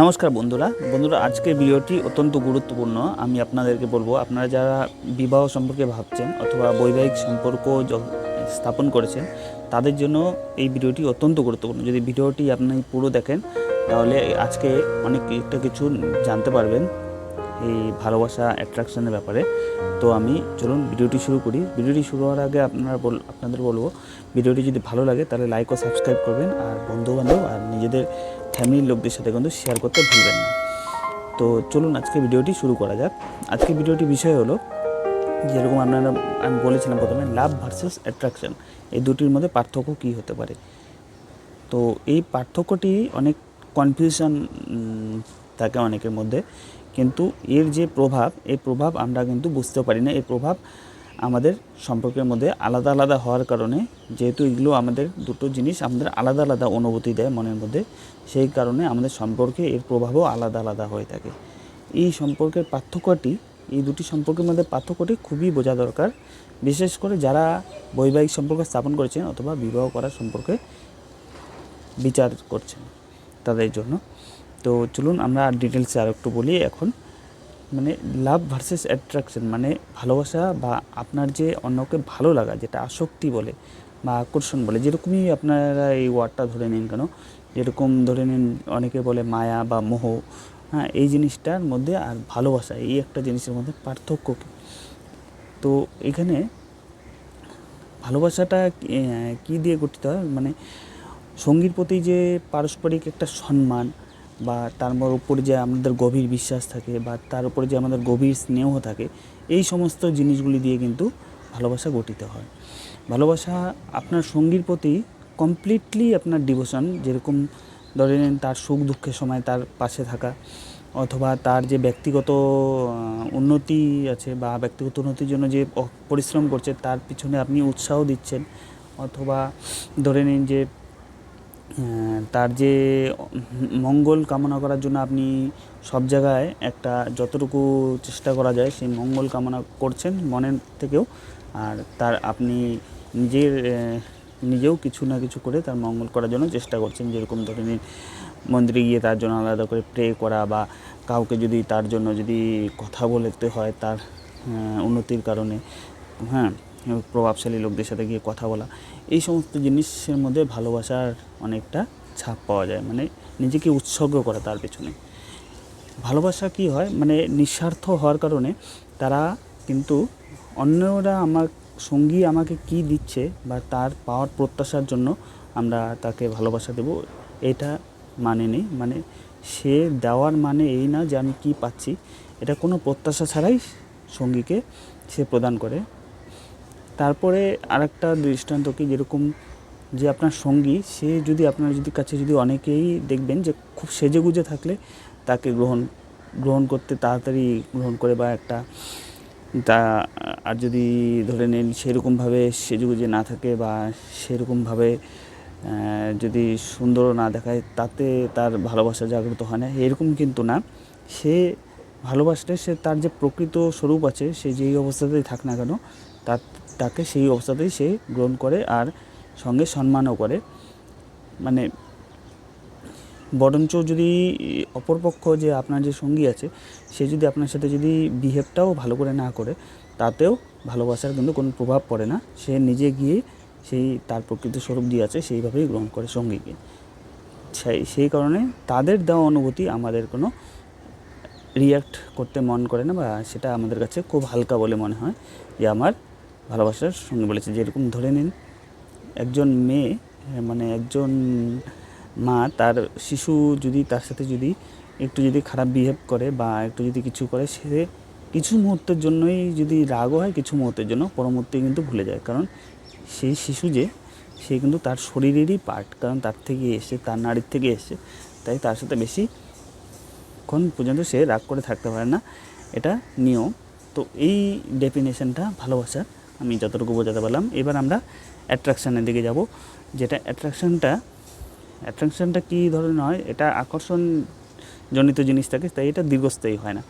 নমস্কার বন্ধুরা। বন্ধুরা, আজকের ভিডিওটি অত্যন্ত গুরুত্বপূর্ণ। আমি আপনাদেরকে বলব, আপনারা যারা বিবাহ সম্পর্কে ভাবছেন অথবা বৈবাহিক সম্পর্ক স্থাপন করেছেন, তাদের জন্য এই ভিডিওটি অত্যন্ত গুরুত্বপূর্ণ। যদি ভিডিওটি আপনি পুরো দেখেন, তাহলে আজকে অনেক একটা কিছু জানতে পারবেন এই ভালোবাসা অ্যাট্রাকশনের ব্যাপারে। তো আমি, চলুন ভিডিওটি শুরু করি। ভিডিওটি শুরু হওয়ার আগে আপনারা বল আপনাদের বলব, ভিডিওটি যদি ভালো লাগে, তাহলে লাইক ও সাবস্ক্রাইব করবেন। আর বন্ধুবান্ধব আর নিজেদের ফ্যামিলির লোকদের সাথে কিন্তু শেয়ার করতে ভুলবেন না। তো চলুন আজকে ভিডিওটি শুরু করা যাক। আজকে ভিডিওটি বিষয় হলো, যেরকম আপনারা আমি বলেছিলাম প্রথমে লাভ ভার্সেস অ্যাট্রাকশন এই দুটির মধ্যে পার্থক্য কী হতে পারে? তো এই পার্থক্যটি অনেক কনফিউশন থাকে অনেকের মধ্যে। কিন্তু এর যে প্রভাব এই প্রভাব আমরা কিন্তু বুঝতে পারি না। এই প্রভাব আমাদের সম্পর্কের মধ্যে আলাদা আলাদা হওয়ার কারণে যেহেতু এগুলো আমাদের দুটো জিনিস আমাদের আলাদা আলাদা অনুভূতি দেয় মনের মধ্যে, সেই কারণে আমাদের সম্পর্কে এর প্রভাবও আলাদা আলাদা হয়ে থাকে। এই সম্পর্কের পার্থক্যটি, এই দুটি সম্পর্কের মধ্যে পার্থক্যটি খুবই বোঝা দরকার। বিশেষ করে যারা বৈবাহিক সম্পর্ক স্থাপন করেছেন অথবা বিবাহ করার সম্পর্কে বিচার করছেন তাদের জন্য। তো চলুন আমরা ডিটেলসে আর একটু বলি এখন। মানে লাভ ভার্সেস অ্যাট্রাকশন মানে ভালোবাসা বা আপনার যে অন্যকে ভালো লাগা, যেটা আসক্তি বলে বা আকর্ষণ বলে, যেরকমই আপনারা এই ওয়ার্ডটা ধরে নিন কেন, যেরকম ধরে নিন অনেকে বলে মায়া বা মোহ হ্যাঁ এই জিনিসটার মধ্যে আর ভালোবাসা, এই একটা জিনিসের মধ্যে পার্থক্য কী? তো এখানে ভালোবাসাটা কি- দিয়ে গঠিত হয়? মানে সঙ্গীর প্রতি যে পারস্পরিক একটা সম্মান বা তার উপরে যে আমাদের গভীর বিশ্বাস থাকে বা তার উপরে যে আমাদের গভীর স্নেহ থাকে, এই সমস্ত জিনিসগুলি দিয়ে কিন্তু ভালোবাসা গঠিত হয়। ভালোবাসা আপনার সঙ্গীর প্রতি কমপ্লিটলি আপনার ডিভোশন যেরকম ধরে নিন তার সুখ দুঃখের সময় তার পাশে থাকা, অথবা তার যে ব্যক্তিগত উন্নতি আছে বা ব্যক্তিগত উন্নতির জন্য যে পরিশ্রম করছে, তার পিছনে আপনি উৎসাহ দিচ্ছেন, অথবা ধরে নিন যে তার যে মঙ্গল কামনা করার জন্য আপনি সব জায়গায় একটা যতটুকু চেষ্টা করা যায় সেই মঙ্গল কামনা করছেন মনের থেকেও। আর তার আপনি নিজের নিজেও কিছু না কিছু করে তার মঙ্গল করার জন্য চেষ্টা করছেন। যেরকম ধরে নিন, মন্দিরে গিয়ে তার জন্য আলাদা করে প্রে করা বা কাউকে যদি তার জন্য যদি কথা বলতে হয় তার উন্নতির কারণে। হ্যাঁ প্রভাবশালী লোকদের সাথে গিয়ে কথা বলা, এই সমস্ত জিনিসের মধ্যে ভালোবাসার অনেকটা ছাপ পাওয়া যায় মানে নিজেকে উৎসর্গ করা তার পেছনে। ভালোবাসা কি হয়? মানে নিঃস্বার্থ হওয়ার কারণে তারা কিন্তু অন্যরা আমার সঙ্গী আমাকে কি দিচ্ছে বা তার পাওয়ার প্রত্যাশার জন্য আমরা তাকে ভালোবাসা দেব, এটা মানে নেই। মানে সে দেওয়ার মানে এই না যে আমি কি পাচ্ছি, এটা কোনো প্রত্যাশা ছাড়াই সঙ্গীকে সে প্রদান করে। তারপরে আরেকটা দৃষ্টান্ত কি, যেরকম যে আপনার সঙ্গী, সে যদি আপনার যদি কাছে যদি অনেকেই দেখবেন যে খুব সেজে গুজে থাকলে তাকে গ্রহণ গ্রহণ করতে তাড়াতাড়ি গ্রহণ করে বা একটা তা, আর যদি ধরে নিন সেরকমভাবে সেজে গুজে না থাকে বা সেরকমভাবে যদি সুন্দর না দেখায়, তাতে তার ভালোবাসা জাগ্রত হয় না। এরকম কিন্তু না। সে ভালোবাসলে সে তার যে প্রকৃত স্বরূপ আছে, সে যেই অবস্থাতেই থাক না কেন, তার তাকে সেই অবস্থাতেই সে গ্রহণ করে আর সঙ্গে সম্মানও করে। মানে বরঞ্চ যদি অপরপক্ষ যে আপনার যে সঙ্গী আছে, সে যদি আপনার সাথে যদি বিহেভটাও ভালো করে না করে, তাতেও ভালোবাসার কিন্তু কোনো প্রভাব পড়ে না। সে নিজে গিয়ে সেই তার প্রকৃত স্বরূপ দিয়ে আছে, সেইভাবেই গ্রহণ করে সঙ্গীকে। সেই সেই কারণে তাদের দেওয়া অনুভূতি আমাদের কোনো রিয়াক্ট করতে মন করে না বা সেটা আমাদের কাছে খুব হালকা বলে মনে হয় যে আমার ভালোবাসার সঙ্গে বলেছে যেরকম ধরে নিন একজন মেয়ে মানে একজন মা তার শিশু যদি, তার সাথে যদি একটু যদি খারাপ বিহেভ করে বা একটু যদি কিছু করে, সে কিছু মুহূর্তের জন্যই যদি রাগও হয়, কিছু মুহূর্তের জন্য পরবর্তী কিন্তু ভুলে যায়। কারণ সেই শিশু যে, সে কিন্তু তার শরীরেরই পার্ট কারণ তার থেকে এসে, তার নারীর থেকে এসে, তাই তার সাথে বেশি ক্ষণ পর্যন্ত সে রাগ করে থাকতে পারে না। এটা নিয়ম। তো এই ডেফিনেশনটা ভালোবাসার আমি যতটুকু বোঝাতে পারলাম। এবার আমরা অ্যাট্রাকশানের দিকে যাব, যেটা অ্যাট্রাকশানটা অ্যাট্রাকশানটা কী ধরনের হয়? এটা আকর্ষণ জনিত জিনিস থাকে, তাই এটা দীর্ঘস্থায়ী হয় না।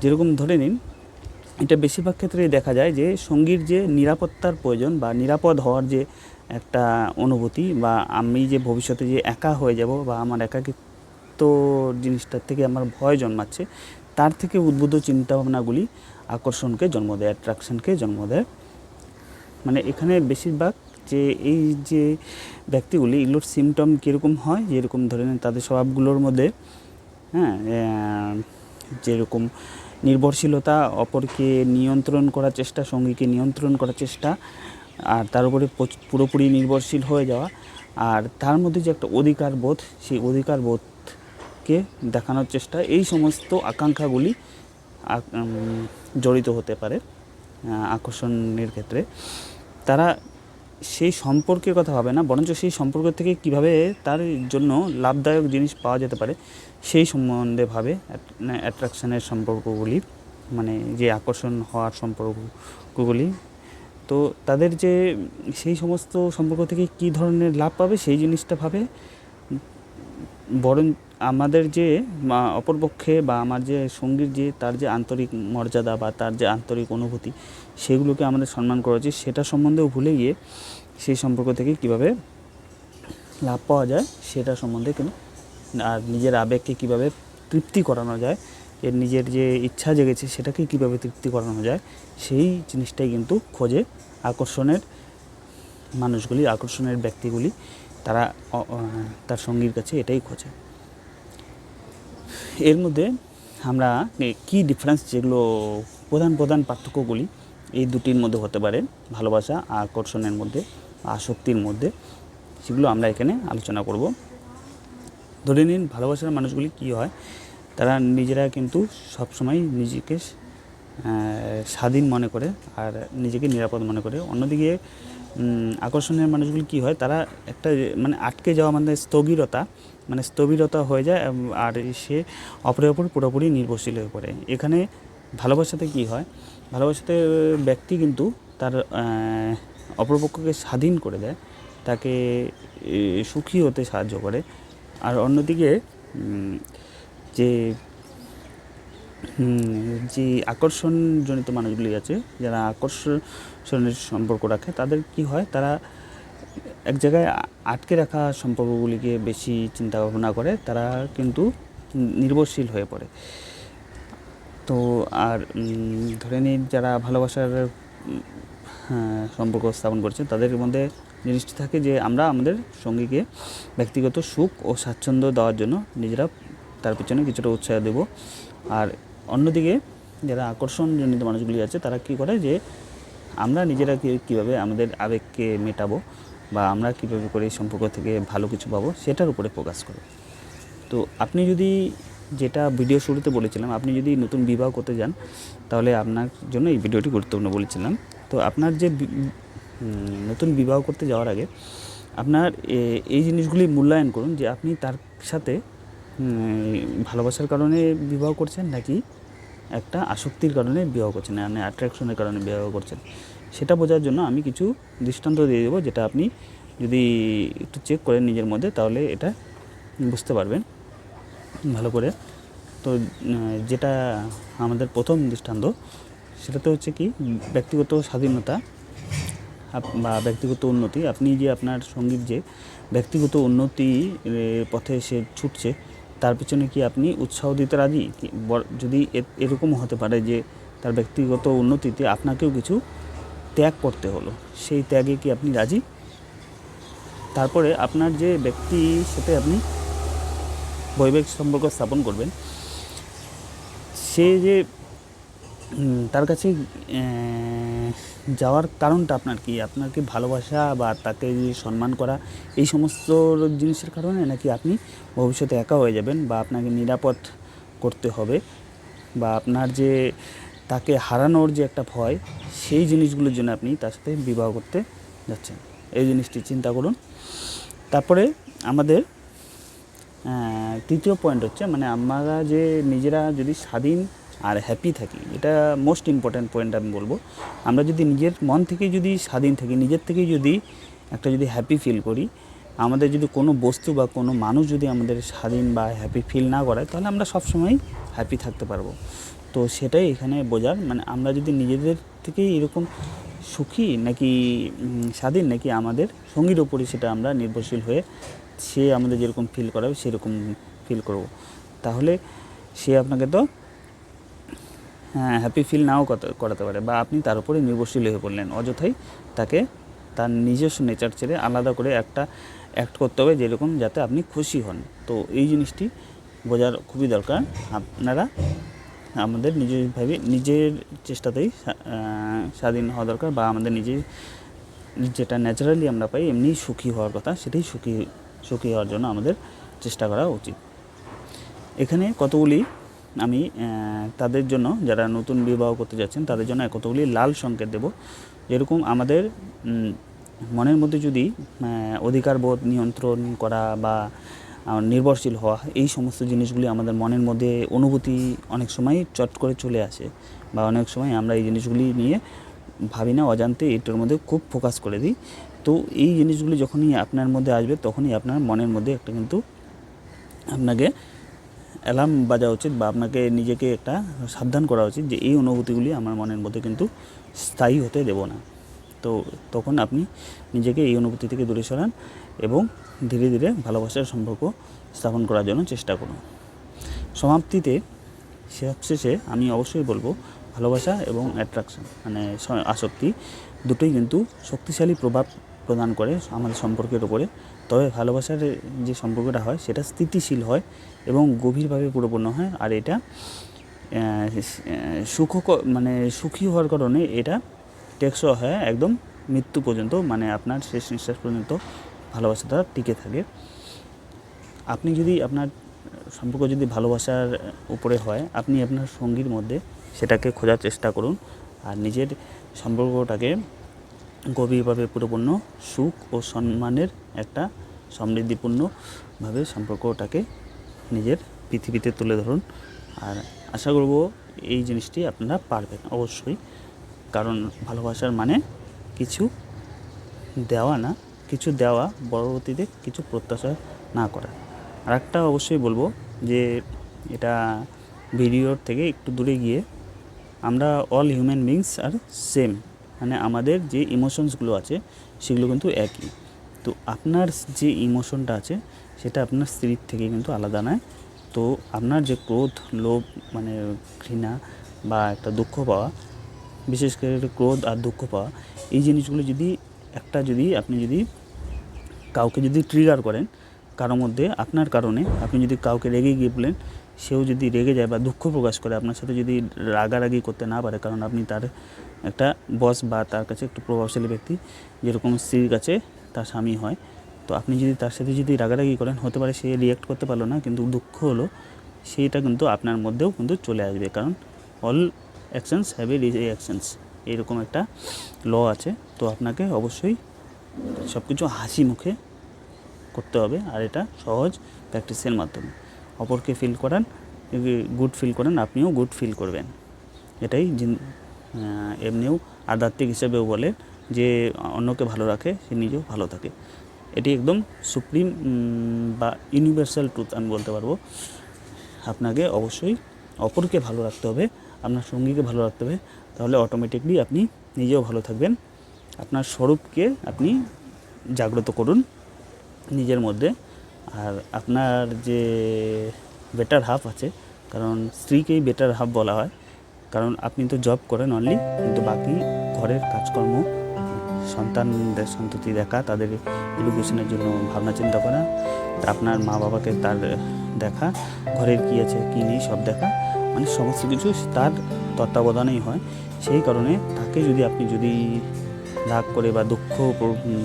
যেরকম ধরে নিন, এটা বেশিরভাগ ক্ষেত্রেই দেখা যায় যে সঙ্গীর যে নিরাপত্তার প্রয়োজন বা নিরাপদ হওয়ার যে একটা অনুভূতি বা আমি যে ভবিষ্যতে যে একা হয়ে যাব বা আমার একাকিত্ব জিনিসটার থেকে আমার ভয় জন্মাচ্ছে, তার থেকে উদ্বুদ্ধ চিন্তাভাবনাগুলি আকর্ষণকে জন্ম দেয় অ্যাট্রাকশনকে জন্ম দেয়। মানে এখানে বেশিরভাগ যে এই যে ব্যক্তিগুলি এগুলোর সিমটম কীরকম হয়, যেরকম ধরে নেন তাদের স্বভাবগুলোর মধ্যে হ্যাঁ যেরকম নির্ভরশীলতা, অপরকে নিয়ন্ত্রণ করার চেষ্টা, সঙ্গীকে নিয়ন্ত্রণ করার চেষ্টা, আর তার উপরে পুরোপুরি নির্ভরশীল হয়ে যাওয়া, আর তার মধ্যে যে একটা অধিকার বোধ, সেই অধিকার বোধকে দেখানোর চেষ্টা, এই সমস্ত আকাঙ্ক্ষাগুলি জড়িত হতে পারে আকর্ষণের ক্ষেত্রে। তারা সেই সম্পর্কের কথা ভাবে না, বরঞ্চ সেই সম্পর্ক থেকে কীভাবে তার জন্য লাভদায়ক জিনিস পাওয়া যেতে পারে, সেই সম্বন্ধে ভাবে অ্যাট্রাকশনের সম্পর্কগুলি মানে যে আকর্ষণ হওয়ার সম্পর্কগুলি। তো তাদের যে সেই সমস্ত সম্পর্ক থেকে কী ধরনের লাভ পাবে, সেই জিনিসটা ভাবে বরং আমাদের যে অপরপক্ষে বা আমার যে সঙ্গীর যে, তার যে আন্তরিক মর্যাদা বা তার যে আন্তরিক অনুভূতি, সেগুলোকে আমাদের সম্মান করা উচিত। সেটা সম্বন্ধেও ভুলে গিয়ে সেই সম্পর্ক থেকে কীভাবে লাভ পাওয়া যায়, সেটা সম্বন্ধে কিন্তু আর নিজের আবেগকে কীভাবে তৃপ্তি করানো যায়, এর নিজের যে ইচ্ছা জেগেছে সেটাকে কীভাবে তৃপ্তি করানো যায়, সেই জিনিসটাই কিন্তু খোঁজে আকর্ষণের মানুষগুলি, আকর্ষণের ব্যক্তিগুলি। তারা তার সঙ্গীর কাছে এটাই খোঁজে। এর মধ্যে আমরা কি ডিফারেন্স যেগুলো প্রধান প্রধান পার্থক্যগুলি, এই দুটির মধ্যে হতে পারে ভালোবাসা, আকর্ষণের মধ্যে, আসক্তির মধ্যে, সেগুলো আমরা এখানে আলোচনা করব। ধরে নিন ভালোবাসার মানুষগুলি কী হয়, তারা নিজেরা কিন্তু সবসময় নিজেকে স্বাধীন মনে করে আর নিজেকে নিরাপদ মনে করে। অন্যদিকে আকর্ষণের মানুষগুলি কী হয়? তারা একটা মানে আটকে যাওয়া মানে স্থবিরতা মানে স্থবিরতা হয়ে যায় আর সে অপরের ওপর পুরোপুরি নির্ভরশীল হয়ে পড়ে। এখানে ভালোবাসাতে কী হয়? ভালোবাসাতে ব্যক্তি কিন্তু তার অপরপক্ষকে স্বাধীন করে দেয়, তাকে সুখী হতে সাহায্য করে। আর অন্যদিকে যে যে আকর্ষণজনিত মানুষগুলি আছে যারা আকর্ষণের সম্পর্ক রাখে তাদের কি হয়? তারা এক জায়গায় আটকে রাখা সম্পর্কগুলিকে বেশি চিন্তা ভাবনা করে তারা কিন্তু নির্ভরশীল হয়ে পড়ে। তো আর ধরে নিন যারা ভালোবাসার হ্যাঁ, সম্পর্ক স্থাপন করছে তাদের মধ্যে জিনিসটি থাকে যে আমরা আমাদের সঙ্গীকে ব্যক্তিগত সুখ ও স্বাচ্ছন্দ্য দেওয়ার জন্য নিজেরা তার পিছনে কিছুটা উৎসাহ দেব। আর অন্যদিকে যারা আকর্ষণজনিত মানুষগুলি আছে, তারা কি করে যে আমরা নিজেরা কীভাবে আমাদের আবেগকে মেটাবো বা আমরা কীভাবে করে এই সম্পর্ক থেকে ভালো কিছু পাবো সেটার উপরে ফোকাস করে। তো আপনি যদি যেটা ভিডিও শুরুতে বলেছিলাম, আপনি যদি নতুন বিবাহ করতে যান, তাহলে আপনার জন্য এই ভিডিওটি গুরুত্বপূর্ণ বলেছিলাম। তো আপনার যে নতুন বিবাহ করতে যাওয়ার আগে আপনার এই জিনিসগুলি মূল্যায়ন করুন যে আপনি তার সাথে ভালোবাসার কারণে বিবাহ করছেন নাকি একটা আসক্তির কারণে বিবাহ করছেন মানে অ্যাট্রাকশনের কারণে বিবাহ করছেন? সেটা বোঝার জন্য আমি কিছু দৃষ্টান্ত দিয়ে দেবো যেটা আপনি যদি একটু চেক করেন নিজের মধ্যে, তাহলে এটা বুঝতে পারবেন। ভালো করে। তো যেটা আমাদের প্রথম দৃষ্টান্ত, সেটাতে হচ্ছে কি, ব্যক্তিগত স্বাধীনতা বা ব্যক্তিগত উন্নতি। আপনি যে আপনার সংগীত যে ব্যক্তিগত উন্নতি পথে সে ছুটছে তার পিছনে কি আপনি উৎসাহ দিতে রাজি? যদি এরকম হতে পারে যে তার ব্যক্তিগত উন্নতিতে আপনাকেও কিছু ত্যাগ করতে হলো, সেই ত্যাগে কি আপনি রাজি? তারপরে আপনার যে ব্যক্তির সাথে আপনি বৈবাহিক সম্পর্ক স্থাপন করবেন, সে যে তার কাছে যাওয়ার কারণটা আপনার কি? আপনার কি ভালোবাসা বা তাকে সম্মান করা এই সমস্ত জিনিসের কারণে নাকি আপনি ভবিষ্যতে একা হয়ে যাবেন বা আপনাকে নিরাপদ করতে হবে? বা আপনার যে তাকে হারানোর যে একটা ভয়, সেই জিনিসগুলোর জন্য আপনি তার সাথে বিবাহ করতে যাচ্ছেন। এই জিনিসটি চিন্তা করুন। তারপরে আমাদের তৃতীয় পয়েন্ট হচ্ছে মানে আমরা যে নিজেরা যদি স্বাধীন আর হ্যাপি থাকি। এটা মোস্ট ইম্পর্ট্যান্ট পয়েন্ট আমি বলব। আমরা যদি নিজের মন থেকে যদি স্বাধীন থাকি, নিজের থেকেই যদি একটা যদি হ্যাপি ফিল করি, আমাদের যদি কোনো বস্তু বা কোনো মানুষ যদি আমাদের স্বাধীন বা হ্যাপি ফিল না করায়, তাহলে আমরা সবসময় হ্যাপি থাকতে পারব। তো সেটাই এখানে বোঝার। মানে আমরা যদি নিজেদের থেকেই এরকম সুখী নাকি স্বাধীন নাকি আমাদের সঙ্গীর ওপরই সেটা আমরা নির্ভরশীল হয়ে সে আমাদের যেরকম ফিল করাবে, সেরকম ফিল করব। তাহলে সে আপনাকে তো হ্যাঁ হ্যাপি ফিল নাও করাতে পারে। বা আপনি তার উপরে নির্ভরশীল হয়ে পড়লেন। অযথাই তাকে তার নিজস্ব নেচার ছেড়ে আলাদা করে একটা অ্যাক্ট করতে হবে যেরকম যাতে আপনি খুশি হন। তো এই জিনিসটি বোঝার খুবই দরকার। আপনারা আমাদের নিজেরভাবে নিজের চেষ্টাতেই স্বাধীন হওয়া দরকার বা আমাদের নিজের, যেটা ন্যাচারালি আমরা পাই এমনি সুখী হওয়ার কথা সেটাই সুখী সুখী হওয়ার জন্য আমাদের চেষ্টা করা উচিত। এখানে কতগুলি আমি তাদের জন্য যারা নতুন বিবাহ করতে যাচ্ছেন তাদের জন্য কতগুলি লাল সংকেত দেব। যেরকম আমাদের মনের মধ্যে যদি আহ, অধিকার বোধ নিয়ন্ত্রণ করা বা নির্ভরশীল হওয়া এই সমস্ত জিনিসগুলি আমাদের মনের মধ্যে অনুভূতি অনেক সময় চট করে চলে আসে বা অনেক সময় আমরা এই জিনিসগুলি নিয়ে ভাবি না অজান্তে এটার মধ্যে খুব ফোকাস করে দিই। তো এই জিনিসগুলি যখনই আপনার মধ্যে আসবে তখনই আপনার মনের মধ্যে একটা কিন্তু আপনাকে অ্যালার্ম বাজা উচিত বা আপনাকে নিজেকে একটা সাবধান করা উচিত যে এই অনুভূতিগুলি আমার মনের মধ্যে কিন্তু স্থায়ী হতে দেব না। তো তখন আপনি নিজেকে এই অনুভূতি থেকে দূরে সরান এবং ধীরে ধীরে ভালোবাসার সম্পর্ক স্থাপন করার জন্য চেষ্টা করুন। সমাপ্তিতে সবশেষে আমি অবশ্যই বলব, ভালোবাসা এবং অ্যাট্রাকশন মানে আসক্তি দুটোই কিন্তু শক্তিশালী প্রভাব প্রদান করে আমাদের সম্পর্কের উপরে। তবে ভালোবাসার যে সম্পর্কটা হয়, সেটা স্থিতিশীল হয় এবং গভীরভাবে পুরোপূর্ণ হয়। আর এটা সুখ মানে সুখী হওয়ার কারণে এটা টেকসই হয় একদম মৃত্যু পর্যন্ত মানে আপনার শেষ নিঃশ্বাস পর্যন্ত ভালোবাসাটা টিকে থাকে। আপনি যদি আপনার সম্পর্ক যদি ভালোবাসার উপরে হয়, আপনি আপনার সঙ্গীর মধ্যে সেটাকে খোঁজার চেষ্টা করুন। আর নিজের সম্পর্কটাকে গভীরভাবে পরিপূর্ণ সুখ ও সম্মানের একটা সমৃদ্ধিপূর্ণভাবে সম্পর্কটাকে নিজের পৃথিবীতে তুলে ধরুন। আর আশা করব এই জিনিসটি আপনারা পারবেন অবশ্যই। কারণ ভালোবাসার মানে কিছু দেওয়া না, কিছু দেওয়া পরবর্তীতে কিছু প্রত্যাশা না করা। আর একটা অবশ্যই বলব যে এটা ভিডিওর থেকে একটু দূরে গিয়ে আমরা all human beings are same মানে আমাদের যে ইমোশনসগুলো আছে, সেগুলো কিন্তু একই। তো আপনার যে ইমোশনটা আছে, সেটা আপনার স্ত্রীর থেকে কিন্তু আলাদা নয়। তো আপনার যে ক্রোধ, লোভ মানে ঘৃণা বা একটা দুঃখ পাওয়া, বিশেষ করে ক্রোধ আর দুঃখ পাওয়া, এই জিনিসগুলো যদি একটা যদি আপনি যদি কাউকে যদি ট্রিগার করেন কারোর মধ্যে আপনার কারণে আপনি যদি কাউকে রেগে গিয়ে বলেন, সেও যদি রেগে যায় বা দুঃখ প্রকাশ করে, আপনার সাথে যদি রাগারাগি করতে না পারে, কারণ আপনি তার একটা বস বা তার কাছে একটু প্রভাবশালী ব্যক্তি, যেরকম স্ত্রীর কাছে তার স্বামী হয়। তো আপনি যদি তার সাথে যদি রাগারাগি করেন, হতে পারে সে রিয়াক্ট করতে পারল না, কিন্তু দুঃখ হলো সেইটা কিন্তু আপনার মধ্যেও কিন্তু চলে আসবে। কারণ all actions have a reactions এরকম একটা ল আছে। তো আপনাকে অবশ্যই সব কিছু হাসি মুখে করতে হবে, আর এটা সহজ প্র্যাকটিসের মাধ্যমে। অপরকে ফিল করান গুড ফিল করেন, আপনিও গুড ফিল করবেন। এটাই এমনিও আধ্যাত্মিক হিসেবেও বলে যে অন্যকে ভালো রাখে, সে নিজেও ভালো থাকে। এটি একদম সুপ্রিম বা ইউনিভার্সাল ট্রুথ আমি বলতে পারব। আপনাকে অবশ্যই অপরকে ভালো রাখতে হবে, আপনার সঙ্গীকে ভালো রাখতে হবে, তাহলে অটোমেটিকলি আপনি নিজেও ভালো থাকবেন। আপনার স্বরূপকে আপনি জাগ্রত করুন নিজের মধ্যে। আর আপনার যে বেটার হাফ আছে, কারণ স্ত্রীকেই বেটার হাফ বলা হয়, কারণ আপনি তো জব করেন অনলি কিন্তু বাকি ঘরের কাজকর্ম সন্তানদের সন্ততি দেখা, তাদের এডুকেশনের জন্য ভাবনা চিন্তা করা আপনার মা বাবাকে তার দেখা, ঘরের কী আছে, কী নেই, সব দেখা। মানে সমস্ত কিছু তার তত্ত্বাবধানেই হয়। সেই কারণে তাকে যদি আপনি যদি রাগ করে বা দুঃখ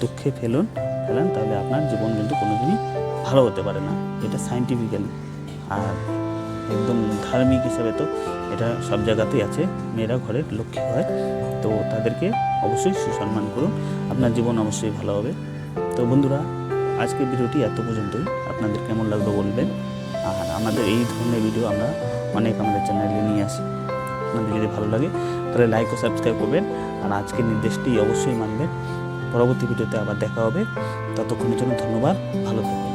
দুঃখে ফেলুন, ফেলেন, তাহলে আপনার জীবন কিন্তু কোনোদিনই ভালো হতে পারে না। এটা সাইন্টিফিক্যালি আর একদম ধার্মিক হিসাবে তো এটা সব জায়গাতেই আছে। মেয়েরা ঘরের লক্ষ্মী হয়। তো তাদেরকে অবশ্যই সুসম্মান করুন। আপনার জীবন অবশ্যই ভালো হবে। তো বন্ধুরা, আজকের ভিডিওটি এত পর্যন্তই। আপনাদের কেমন লাগল বলবেন? আর আমাদের এই ধরনের ভিডিও আমরা অনেক আমাদের চ্যানেলে নিয়ে আসি। আপনাদের যদি ভালো লাগে, তাহলে লাইক ও সাবস্ক্রাইব করবেন। আর আজকের নির্দেশটি অবশ্যই মানবেন। পরবর্তী ভিডিওতে আবার দেখা হবে। ততক্ষণের জন্য ধন্যবাদ। ভালো থাকবেন